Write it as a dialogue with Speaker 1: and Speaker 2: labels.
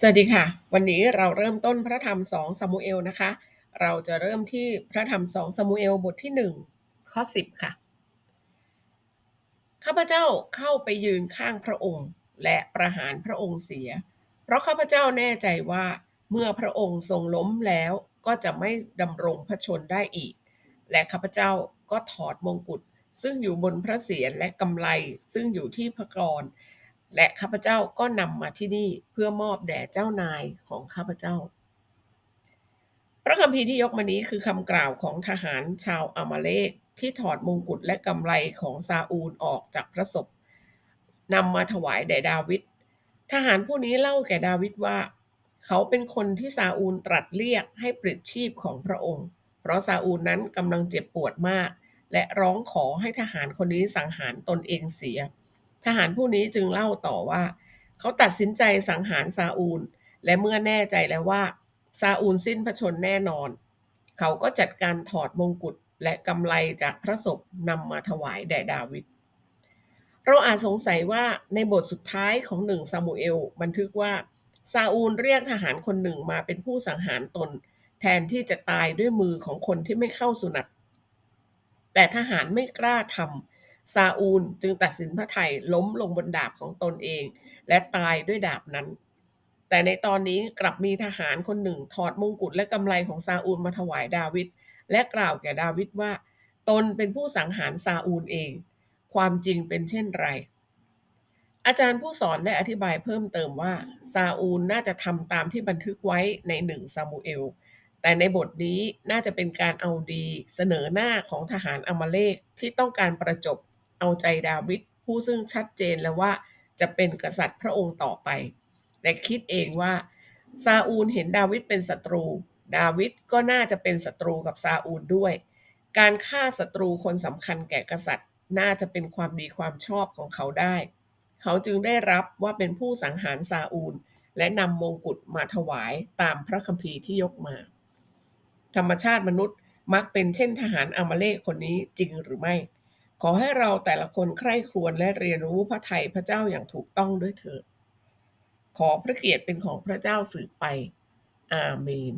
Speaker 1: สวัสดีค่ะ วันนี้เราเริ่มต้นพระธรรมสองซามูเอลนะคะ เราจะเริ่มที่พระธรรมสองซามูเอลบทที่หนึ่งข้อสิบค่ะ ข้าพเจ้าเข้าไปยืนข้างพระองค์ และประหารพระองค์เสีย เพราะข้าพเจ้าแน่ใจว่าเมื่อพระองค์ทรงล้มแล้วก็จะไม่ดำรงพระชนได้อีก และข้าพเจ้าก็ถอดมงกุฎซึ่งอยู่บนพระเศียรและกำไลซึ่งอยู่ที่พระกร และข้าพเจ้าก็นำมาที่นี่เพื่อมอบแด่เจ้านายของข้าพเจ้า พระคัมภีร์ที่ยกมานี้คือคำกล่าวของทหารชาวอามาเลกที่ถอดมงกุฎและกำไลของซาอูลออกจากพระศพนำมาถวายแด่ดาวิดทหารผู้นี้เล่าแก่ดาวิดว่า เขาเป็นคนที่ซาอูลตรัสเรียกให้ปลิดชีพของพระองค์ เพราะซาอูลนั้นกำลังเจ็บปวดมาก และร้องขอให้ทหารคนนี้สังหารตนเองเสีย ทหารผู้นี้จึงเล่าต่อว่า เขาตัดสินใจสังหารซาอูล และเมื่อแน่ใจแล้วว่า ซาอูลสิ้นพระชนแน่นอน เขาก็จัดการถอดมงกุฎและกำไลจากพระศพนำมาถวายแด่ดาวิดเราอาจสงสัยว่าในบทสุดท้ายของหนึ่งซามูเอล บันทึกว่าซาอูลเรียกทหารคนหนึ่งมาเป็นผู้สังหารตน แทนที่จะตายด้วยมือของคนที่ไม่เข้าสุนัตแต่ทหารไม่กล้าทำ ซาอูลจึงตัดสินพระไทยล้มลงบนดาบของตนเอง และตายด้วยดาบนั้น แต่ในตอนนี้กลับมีทหารคนหนึ่งถอดมงกุฎและกำไลของซาอูลมาถวายดาวิดและกล่าวแก่ดาวิดว่า ตนเป็นผู้สังหารซาอูลเอง ความจริงเป็นเช่นไร อาจารย์ผู้สอนได้อธิบายเพิ่มเติมว่าซาอูลน่าจะทำตามที่บันทึกไว้ในหนึ่งซามูเอลแต่ในบทนี้น่าจะเป็นการเอาดีเสนอหน้าของทหารอมาเลกที่ต้องการประจบ เอาใจดาวิดผู้ซึ่งชัดเจนแล้วว่าจะเป็นกษัตริย์พระองค์ต่อไปและคิดเองว่าซาอูลเห็นดาวิดเป็นศัตรู ดาวิดก็น่าจะเป็นศัตรูกับซาอูลด้วย การฆ่าศัตรูคนสำคัญแก่กษัตริย์ น่าจะเป็นความดีความชอบของเขาได้ เขาจึงได้รับว่าเป็นผู้สังหารซาอูล และนำมงกุฎมาถวายตามพระคัมภีร์ที่ยกมา ธรรมชาติมนุษย์มักเป็นเช่นทหารอามาเลกคนนี้จริงหรือไม่ ขอให้เราแต่ละคนใคร่ครวญและเรียนรู้พระไทยพระเจ้าอย่างถูกต้องด้วยเถิด ขอพระเกียรติเป็นของพระเจ้าสืบไป อาเมน